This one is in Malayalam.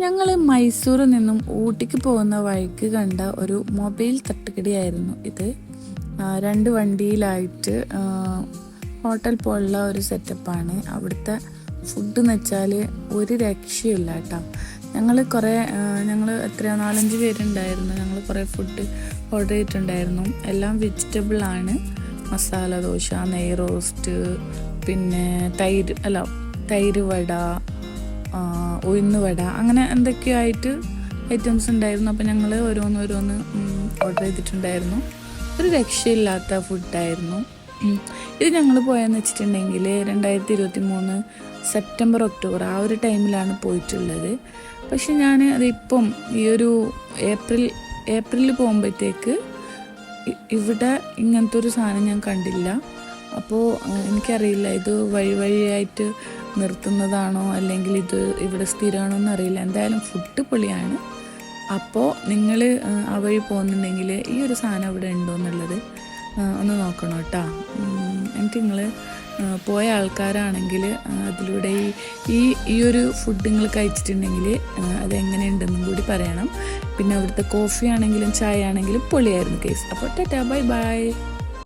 ഞങ്ങൾ മൈസൂരിൽ നിന്നും ഊട്ടിക്ക് പോകുന്ന വഴിക്ക് കണ്ട ഒരു മൊബൈൽ തട്ടുകടിയായിരുന്നു ഇത്. രണ്ട് വണ്ടിയിലായിട്ട് ഹോട്ടൽ പോലുള്ള ഒരു സെറ്റപ്പാണ്. അവിടുത്തെ ഫുഡ് എന്ന് വെച്ചാൽ ഒരു രക്ഷയില്ല കേട്ടോ. ഞങ്ങൾ കുറേ ഞങ്ങൾ എത്രയോ നാലഞ്ച് പേരുണ്ടായിരുന്നു. ഞങ്ങൾ കുറേ ഫുഡ് ഓർഡർ ചെയ്തിട്ടുണ്ടായിരുന്നു. എല്ലാം വെജിറ്റബിൾ ആണ്. മസാല ദോശ നെയ് റോസ്റ്റ് പിന്നെ തൈര് അല്ല തൈര് വട ഉഴുന്നുവട അങ്ങനെ എന്തൊക്കെയോ ആയിട്ട് ഐറ്റംസ് ഉണ്ടായിരുന്നു? അപ്പം ഞങ്ങൾ ഓരോന്ന് ഓരോന്ന് ഓർഡർ ചെയ്തിട്ടുണ്ടായിരുന്നു. ഒരു രക്ഷയില്ലാത്ത ഫുഡായിരുന്നു. ഇത് ഞങ്ങൾ പോയെന്ന് വെച്ചിട്ടുണ്ടെങ്കിൽ രണ്ടായിരത്തി ഇരുപത്തി മൂന്ന് സെപ്റ്റംബർ ഒക്ടോബർ ആ ഒരു ടൈമിലാണ് പോയിട്ടുള്ളത്. പക്ഷെ ഞാൻ അതിപ്പം ഈ ഒരു ഏപ്രിൽ ഏപ്രിലിൽ പോകുമ്പോഴത്തേക്ക് ഇവിടെ ഇങ്ങനത്തെ ഒരു സാധനം ഞാൻ കണ്ടില്ല. അപ്പോൾ എനിക്കറിയില്ല. ഇത് വഴി വഴിയായിട്ട് നിർത്തുന്നതാണോ അല്ലെങ്കിൽ ഇത് ഇവിടെ സ്ഥിരമാണോ എന്നറിയില്ല. എന്തായാലും ഫുഡ് പൊളിയാണ്. അപ്പോൾ നിങ്ങൾ ആ വഴി പോകുന്നുണ്ടെങ്കിൽ ഈ ഒരു സാധനം ഇവിടെ ഉണ്ടോ എന്നുള്ളത് ഒന്ന് നോക്കണം കേട്ടോ. എനിക്ക് നിങ്ങൾ പോയ ആൾക്കാരാണെങ്കിൽ അതിലൂടെ ഈ ഈ ഈ ഒരു ഫുഡ് നിങ്ങൾ കഴിച്ചിട്ടുണ്ടെങ്കിൽ അത് എങ്ങനെയുണ്ടെന്നും കൂടി പറയണം. പിന്നെ അവിടുത്തെ കോഫി ആണെങ്കിലും ചായ ആണെങ്കിലും പൊളിയായിരുന്നു കേസ്. അപ്പോൾ ടാറ്റാ ബൈ ബൈ.